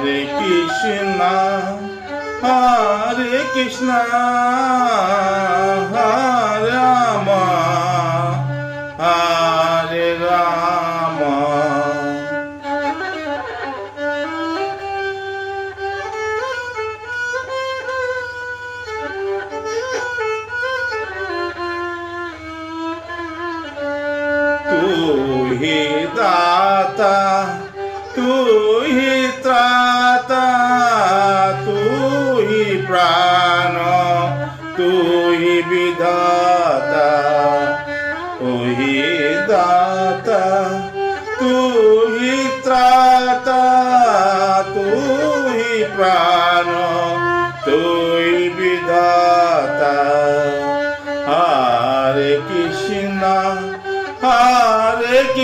হরে কৃষ্ণ হরে কৃষ্ণ রাম হরে রাম। তুহি দাতা তুহি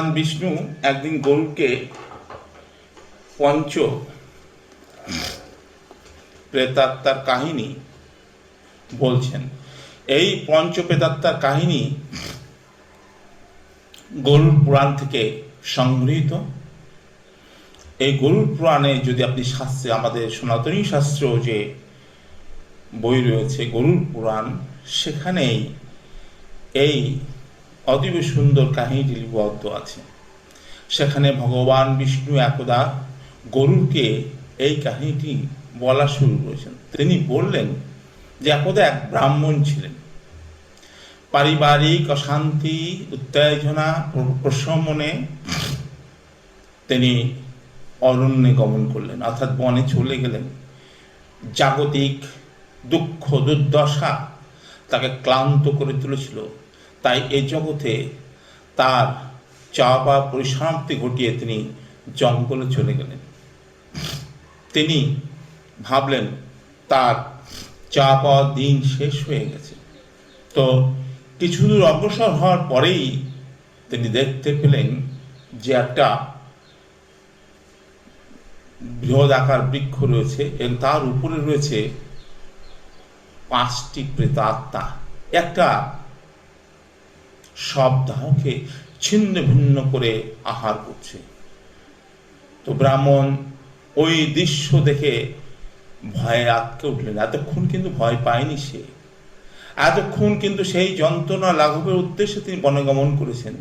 ভগবান বিষ্ণু একদিন গরুকে পঞ্চ প্রেতাত্মার কাহিনী বলছেন। এই পঞ্চ প্রেতাত্মার কাহিনী গরুর পুরাণ থেকে সংগৃহীত। এই গরুর পুরাণে যদি আপনি শাস্ত্রে, আমাদের সনাতনী শাস্ত্র যে বই রয়েছে গরুর পুরাণ, সেখানেই এই অতীব সুন্দর কাহিনীটি লিপিবদ্ধ আছে। সেখানে ভগবান বিষ্ণু একদা গরুকে এই কাহিনীটি বলা শুরু করেছেন। তিনি বললেন যে একদা এক ব্রাহ্মণ ছিলেন। পারিবারিক অশান্তি, উত্তেজনা প্র- প্রশমনে তিনি অরণ্যে গমন করলেন, অর্থাৎ বনে চলে গেলেন। জাগতিক দুঃখ, দুর্দশা তাকে ক্লান্ত করে তুলেছিল। তাই এই জগতে তার চা চাপা পরিসমাপ্তি ঘটিয়ে তিনি জঙ্গলে চলে গেলেন। তিনি ভাবলেন, তার চা পাওয়ার দিন শেষ হয়ে গেছে। তো কিছু দূর অগ্রসর হওয়ার পরেই তিনি দেখতে পেলেন যে একটা বৃহৎ আকার বৃক্ষ রয়েছে এবং তার উপরে রয়েছে পাঁচটি প্রেতাত্মা। একটা সব দাহকে ছিন্ন ভিন্ন করে আহার করছে। তো ব্রাহ্মণ ওই দৃশ্য দেখে ভয়ে আটকে উঠলেন। এতক্ষণ কিন্তু ভয় পায়নি সে। এতক্ষণ কিন্তু সেই যন্ত্রণা লাঘবের উদ্দেশ্যে তিনি বনগমন করেছেন।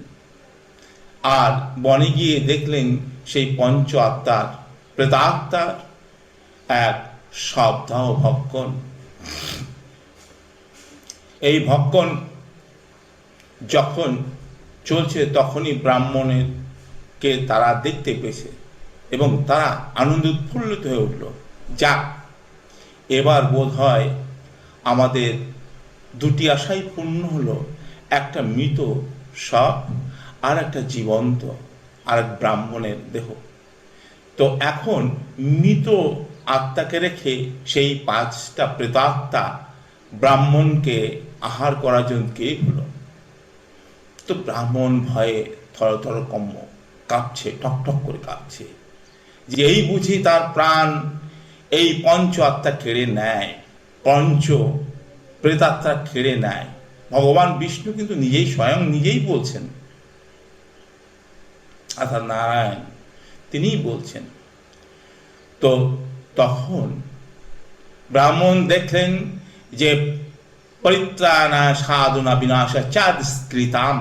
আর বনে গিয়ে দেখলেন সেই পঞ্চ আত্মার, প্রেতাত্মার এক শব্দাহ ভক্ষণ। এই ভক্ষণ যখন চলছে তখনই ব্রাহ্মণের কে তারা দেখতে পেয়েছে এবং তারা আনন্দ উৎফুল্লিত হয়ে উঠল। যাক, এবার বোধ হয় আমাদের দুটি আশাই পূর্ণ হলো, একটা মৃত সব আর একটা জীবন্ত আর এক ব্রাহ্মণের দেহ। তো এখন মৃত আত্মাকে রেখে সেই পাঁচটা প্রেতাত্মা ব্রাহ্মণকে আহার করার জন্য কে হলো? তো ব্রাহ্মণ ভয়ে থর থর কম্ম কাঁপছে, ঠক করে কাঁপছে। যে এই বুঝি তার প্রাণ, এই পঞ্চ আত্মা কেড়ে নেয়, পঞ্চ প্রেতাত্মা কেড়ে নেয়। ভগবান বিষ্ণু কিন্তু নিজেই স্বয়ং নিজেই বলছেন। অর্থাৎ নারায়ণ তিনিই বলছেন। তো তখন ব্রাহ্মণ দেখলেন যে পরিত্রাণা সাধনা বিনাশা চাদস্কৃতাম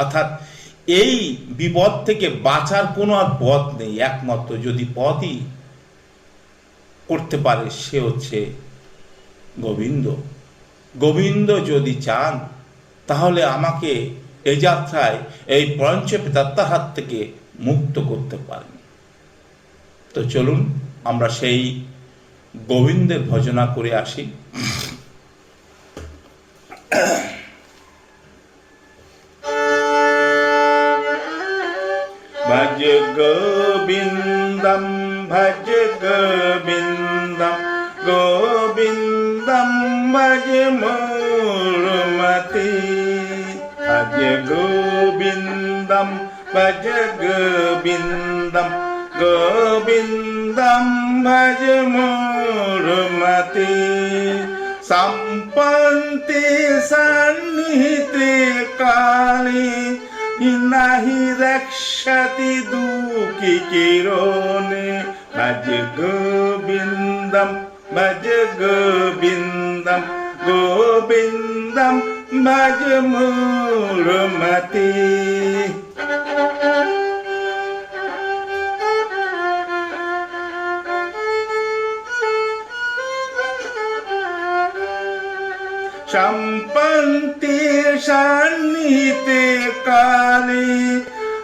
অর্থাৎ এই বিপদ থেকে বাঁচার কোনো আর পথ নেই, একমাত্র যদি পথই করতে পারে সে হচ্ছে গোবিন্দ। গোবিন্দ যদি চান, তাহলে আমাকে এই যাত্রায়, এই পঞ্চ প্রেতাত্মার হাত থেকে মুক্ত করতে পারেন। তো চলুন, আমরা সেই গোবিন্দের ভজনা করে আসি। ভজ গোবিন্দম গোবিন্দম ভজ মূর্মতি ভজ গোবিন্দম ভজ গোবিন্দম গোবিন্দম ভজ মূর্মতি সম্পন্তি সন্নিহিতে কালে নাহি রক্ষতি দুঃখী কিরণে ভজ গোবিন্দম ভজ গোবিন্দম গোবিন্দম ভজ মূলমতি সম্পন্তি সন্নিহিতে কালে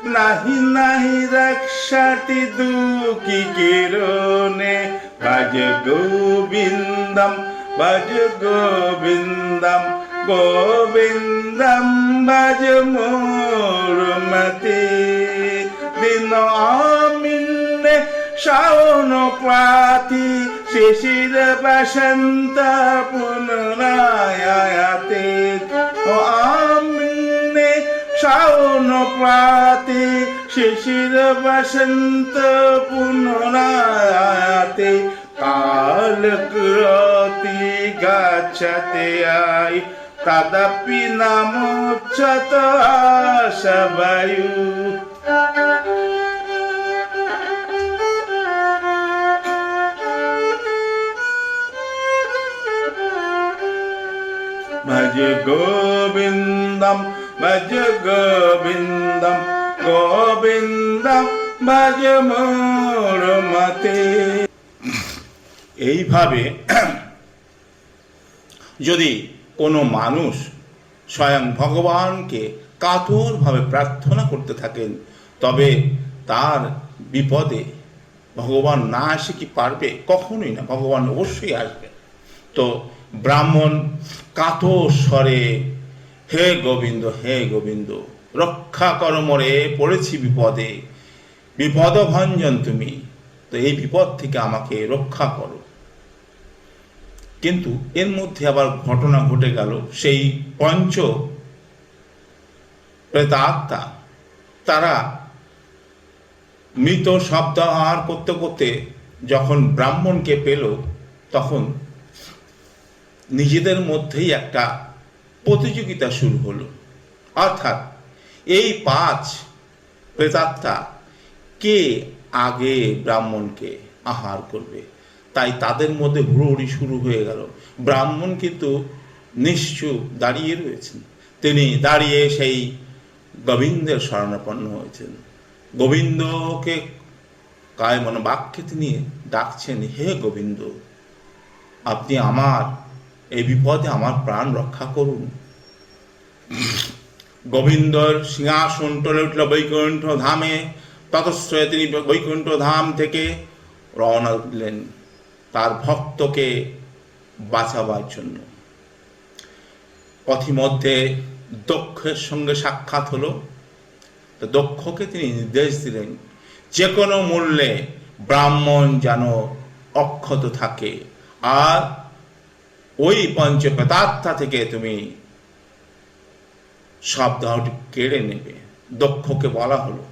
নাহি নাহি রক্ষতি দুঃখী কিরণে। ভজ গোবিন্দম ভজ গোবিন্দম গোবিন্দম ভজ মোরমতি দিন আমিন্নে শ্রাবণ প্রাতি শিশির বসন্ত পুনরায়াতে। ও আমিন্নে শ্রাবণ প্রাতি শিশির বসন্ত পুনরায়াতে কাল ক্রতি গচ্ছতে আই। তদপি নমোচ্ছত আশবায়ু ভজ গোবিন্দম ভজ গোবিন্দম গোবিন্দম ভজ মতে এইভাবে যদি কোনো মানুষ স্বয়ং ভগবানকে কাতরভাবে প্রার্থনা করতে থাকেন, তবে তার বিপদে ভগবান না আসে কি পারবে? কখনোই না, ভগবান অবশ্যই আসবে। তো ব্রাহ্মণ কাতর স্বরে হে গোবিন্দ হে গোবিন্দ, রক্ষা কর মরে, পড়েছি বিপদে। বিপদ ভঞ্জন তুমি, তো এই বিপদ থেকে আমাকে রক্ষা করো। কিন্তু এর মধ্যে আবার ঘটনা ঘটে গেল, সেই পঞ্চ প্রেতাত্মা, তারা মৃত শব্দ আহার করতে করতে যখন ব্রাহ্মণকে পেল, তখন নিজেদের মধ্যেই একটা প্রতিযোগিতা শুরু হলো। অর্থাৎ এই পাঁচ প্রেতাত্মা কে আগে ব্রাহ্মণকে আহার করবে? তাই তাদের মধ্যে হুড়োহুড়ি শুরু হয়ে গেল। ব্রাহ্মণ কিন্তু নিশ্চুপ দাঁড়িয়ে রয়েছেন। তিনি দাঁড়িয়ে সেই গোবিন্দের শরণাপন্ন হয়েছেন। গোবিন্দকে কায় মনে বাক্যে তিনি ডাকছেন, হে গোবিন্দ, আপনি আমার, এই বিপদে আমার প্রাণ রক্ষা করুন। গোবিন্দর সিংহাসন টলে উঠল বৈকুণ্ঠ ধামে। ততশ্রয়ে তিনি বৈকুণ্ঠ ধাম থেকে রওনা দিলেন তার ভক্তকে বাঁচাবার জন্য। পথিমধ্যে দক্ষের সঙ্গে সাক্ষাৎ হলো। তো দক্ষকে তিনি নির্দেশ দিলেন, যে কোনো মূল্যে ব্রাহ্মণ যেন অক্ষত থাকে, আর ওই পঞ্চপ্রতাত্মা থেকে তুমি সব দেহটি কেড়ে নেবে। দক্ষকে বলা হলো।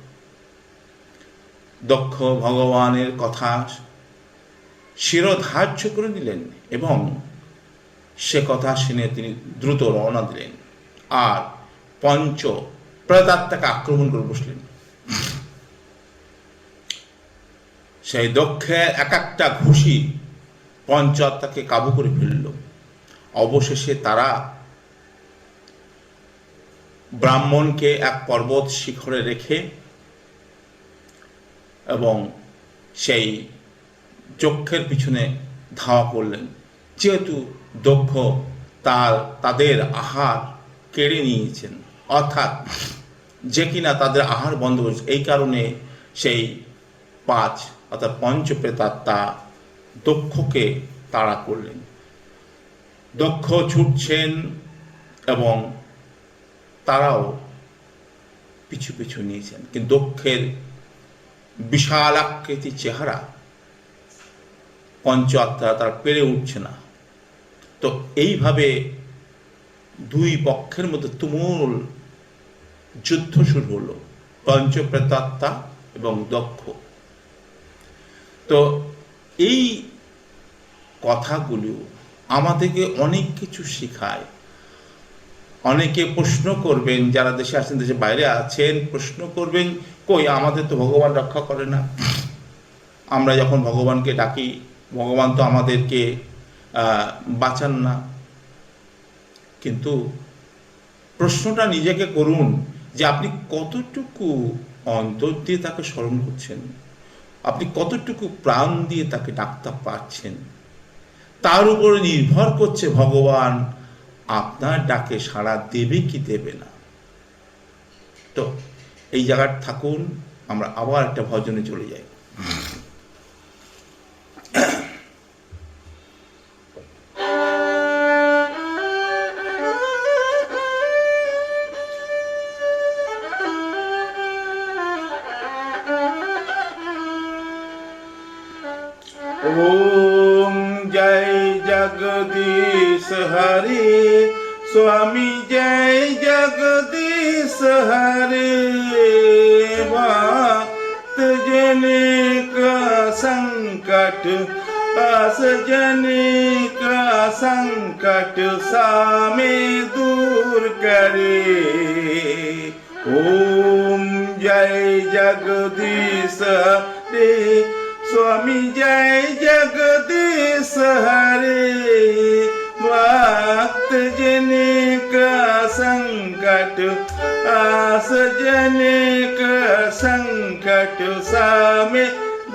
দক্ষ ভগবানের কথা শিরোধার্য করে দিলেন এবং সে কথা শুনে তিনি দ্রুত রওনা দিলেন আর পঞ্চ প্রেতাত্মাকে আক্রমণ করে বসলেন। সেই দক্ষের এক একটা ঘুষি পঞ্চাত্মাকে কাবু করে ফেলল। অবশেষে তারা ব্রাহ্মণকে এক পর্বত শিখরে রেখে এবং সেই চক্ষের পিছনে ধাওয়া করলেন। যেহেতু দক্ষ তার, তাদের আহার কেড়ে নিয়েছেন। অর্থাৎ যে কিনা তাদের আহার বন্ধ করেছে, এই কারণে সেই পাঁচ, অর্থাৎ পঞ্চপ্রেতাত্মা দক্ষকে তাড়া করলেন। দক্ষ ছুটছেন এবং তারাও পিছু পিছু নিয়েছেন। কিন্তু দক্ষের বিশাল আকৃতি চেহারা পঞ্চ আত্মা তার পেরে উঠছে না। তো এইভাবে দুই পক্ষের মধ্যে তুমুল যুদ্ধ শুরু হলো, পঞ্চপ্রেতাত্মা এবং দক্ষ। তো এই কথাগুলো আমাদেরকে অনেক কিছু শেখায়। অনেকে প্রশ্ন করবেন, যারা দেশে আছেন, দেশে বাইরে আছেন, প্রশ্ন করবেন, কই, আমাদের তো ভগবান রক্ষা করে না। আমরা যখন ভগবানকে ডাকি, ভগবান তো আমাদেরকে বাঁচান না। কিন্তু প্রশ্নটা নিজেকে করুন যে আপনি কতটুকু অন্তর দিয়ে তাকে স্মরণ করছেন? আপনি কতটুকু প্রাণ দিয়ে তাকে ডাকতে পারছেন? তার উপরে নির্ভর করছে ভগবান আপনার ডাকে সাড়া দেবে কি দেবে না? তো এই জায়গার থাকুন, আমরা আবার একটা ভজনে চলে যাই। जगदीश हरे। स्वामी जय जगदीश हरे। भक्त जने का संकट, आस जने का संकट सामे दूर करे। ओम जय जगदीश स्वामी जय जगदीश हरे भक्त जने का संकट आस जने का संकट सामे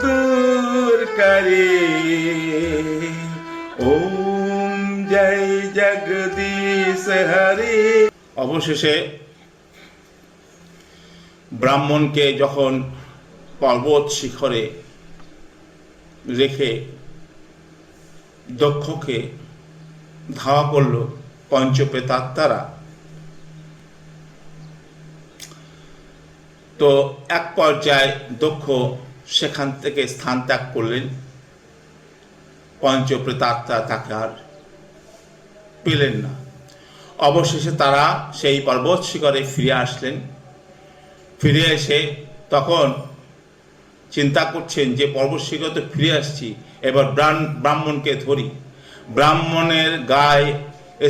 दूर करे ओम जय जगदीश हरे অবশেষে ব্রাহ্মণকে যখন পর্বত শিখরে রেখে দক্ষকে ধাওয়া করল পঞ্চপ্রেতাত্মারা। তো এক পর্যায়ে দক্ষ সেখান থেকে স্থান ত্যাগ করলেন। পঞ্চপ্রেতাত্মা তাকে আর পেলেন না। অবশেষে তারা সেই পর্বত শিখরে ফিরে আসলেন। ফিরে এসে তখন চিন্তা করছেন যে পর্বত শিখরে ফিরে আসছি, এবার ব্রাহ্মণকে ধরি। ব্রাহ্মণের গায়ে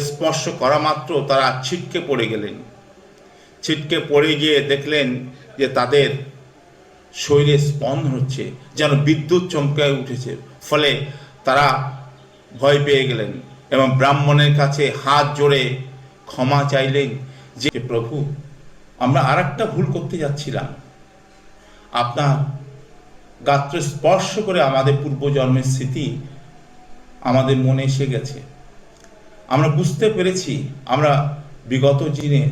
স্পর্শ করা মাত্র তারা ছিটকে পড়ে গেলেন। ছিটকে পড়ে গিয়ে দেখলেন যে তাদের শরীরে স্পন্দন হচ্ছে, যেন বিদ্যুৎ চমকে উঠেছে। ফলে তারা ভয় পেয়ে গেলেন এবং ব্রাহ্মণের কাছে হাত জোড়ে ক্ষমা চাইলেন যে, প্রভু, আমরা আর ভুল করতে যাচ্ছিলাম। আপনার গাত্র স্পর্শ করে আমাদের পূর্বজন্মের স্মৃতি আমাদের মনে এসে গেছে। আমরা বুঝতে পেরেছি আমরা বিগত দিনে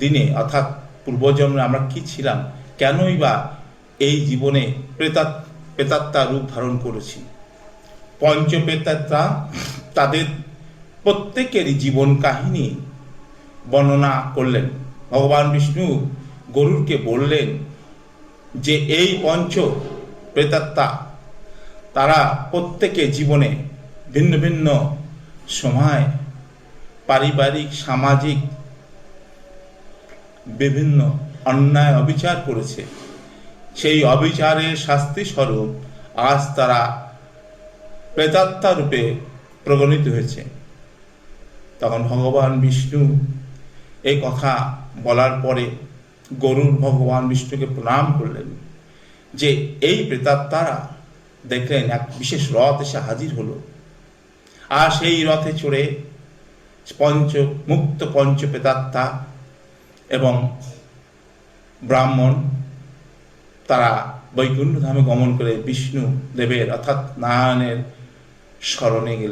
দিনে, অর্থাৎ পূর্বজন্মে আমরা কি ছিলাম, কেনই বা এই জীবনে প্রেতাত, প্রেতাত্মা রূপ ধারণ করেছি। পঞ্চপ্রেতাত্মা তাদের প্রত্যেকেরই জীবন কাহিনী বর্ণনা করলেন। ভগবান বিষ্ণু গরুরকে বললেন যে, এই পঞ্চ প্রেতাত্মা তারা প্রত্যেকে জীবনে ভিন্ন ভিন্ন সময় পারিবারিক, সামাজিক বিভিন্ন অন্যায় অবিচার করেছে। সেই অবিচারের শাস্তি স্বরূপ আজ তারা প্রেতাত্মা রূপে প্রগণিত হয়েছে। তখন ভগবান বিষ্ণু এই কথা বলার পরে গরুর ভগবান বিষ্ণুকে প্রণাম করলেন। যে এই প্রেতাত্মারা দেখলেন এক বিশেষ রথ এসে হাজির হলো। আর সেই রথে চড়ে পঞ্চ, মুক্ত পঞ্চ প্রেতাত্মা এবং ব্রাহ্মণ, তারা বৈকুণ্ঠ ধামে গমন করে বিষ্ণু দেবের অর্থাৎ নারায়ণের স্মরণে গেলেন।